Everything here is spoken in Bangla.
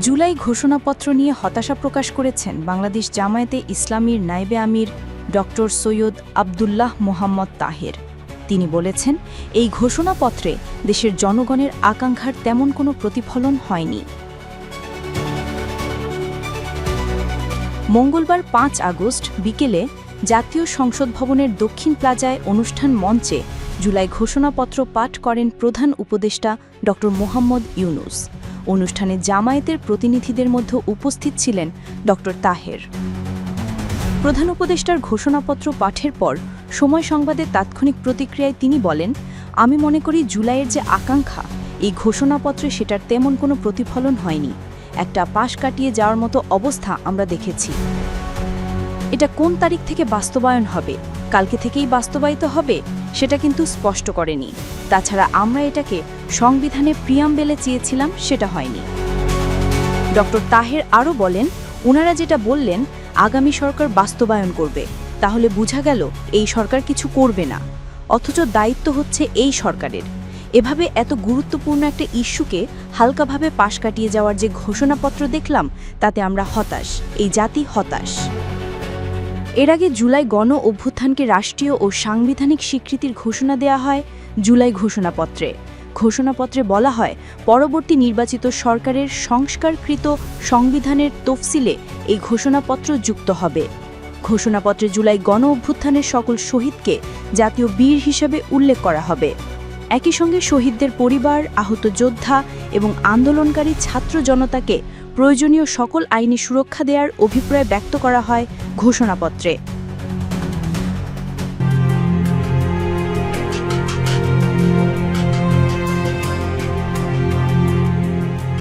জুলাই ঘোষণাপত্র নিয়ে হতাশা প্রকাশ করেছেন বাংলাদেশ জামায়াতে ইসলামীর নাইবে আমির ডক্টর সৈয়দ আবদুল্লাহ মোহাম্মদ তাহের। তিনি বলেছেন, এই ঘোষণাপত্রে দেশের জনগণের আকাঙ্ক্ষার তেমন কোনো প্রতিফলন হয়নি। মঙ্গলবার পাঁচ আগস্ট বিকেলে জাতীয় সংসদ ভবনের দক্ষিণ প্লাজায় অনুষ্ঠান মঞ্চে জুলাই ঘোষণাপত্র পাঠ করেন প্রধান উপদেষ্টা ড মোহাম্মদ ইউনুস। অনুষ্ঠানে জামায়াতের প্রতিনিধিদের মধ্যে উপস্থিত ছিলেন ড তাহের। প্রধান উপদেষ্টার ঘোষণাপত্র পাঠের পর সময় সংবাদের তাৎক্ষণিক প্রতিক্রিয়ায় তিনি বলেন, আমি মনে করি জুলাইয়ের যে আকাঙ্ক্ষা, এই ঘোষণাপত্রে সেটার তেমন কোনো প্রতিফলন হয়নি। একটা পাশ কাটিয়ে যাওয়ার মতো অবস্থা আমরা দেখেছি। এটা কোন তারিখ থেকে বাস্তবায়ন হবে কালকে থেকেই বাস্তবায়িত হবে সেটা কিন্তু স্পষ্ট করেনি। তাছাড়া আমরা এটাকে সংবিধানে প্রিয়াম্বেলে চেয়েছিলাম, সেটা হয়নি। ডক্টর তাহের আরও বলেন ওনারা যেটা বললেন, আগামী সরকার বাস্তবায়ন করবে। তাহলে বোঝা গেল, এই সরকার কিছু করবে না। অথচ দায়িত্ব হচ্ছে এই সরকারের। এভাবে এত গুরুত্বপূর্ণ একটা ইস্যুকে হালকাভাবে পাশ কাটিয়ে যাওয়ার যে ঘোষণাপত্র দেখলাম, তাতে আমরা হতাশ। এই জাতি হতাশ। এর আগে জুলাই গণ অভ্যুত্থানকে রাষ্ট্রীয় ও সাংবিধানিক স্বীকৃতির ঘোষণা দেয়া হয় জুলাই ঘোষণাপত্রে। ঘোষণাপত্রে বলা হয়, পরবর্তী নির্বাচিত সরকারের সংস্কারকৃত সংবিধানের তফসিলে এই ঘোষণাপত্র যুক্ত হবে। ঘোষণাপত্রে জুলাই গণ অভ্যুত্থানের সকল শহীদকে জাতীয় বীর হিসেবে উল্লেখ করা হবে। একই সঙ্গে শহীদদের পরিবার, আহত যোদ্ধা এবং আন্দোলনকারী ছাত্র জনতাকে প্রয়োজনীয় সকল আইনি সুরক্ষা দেওয়ার অভিপ্রায় ব্যক্ত করা হয় ঘোষণাপত্রে।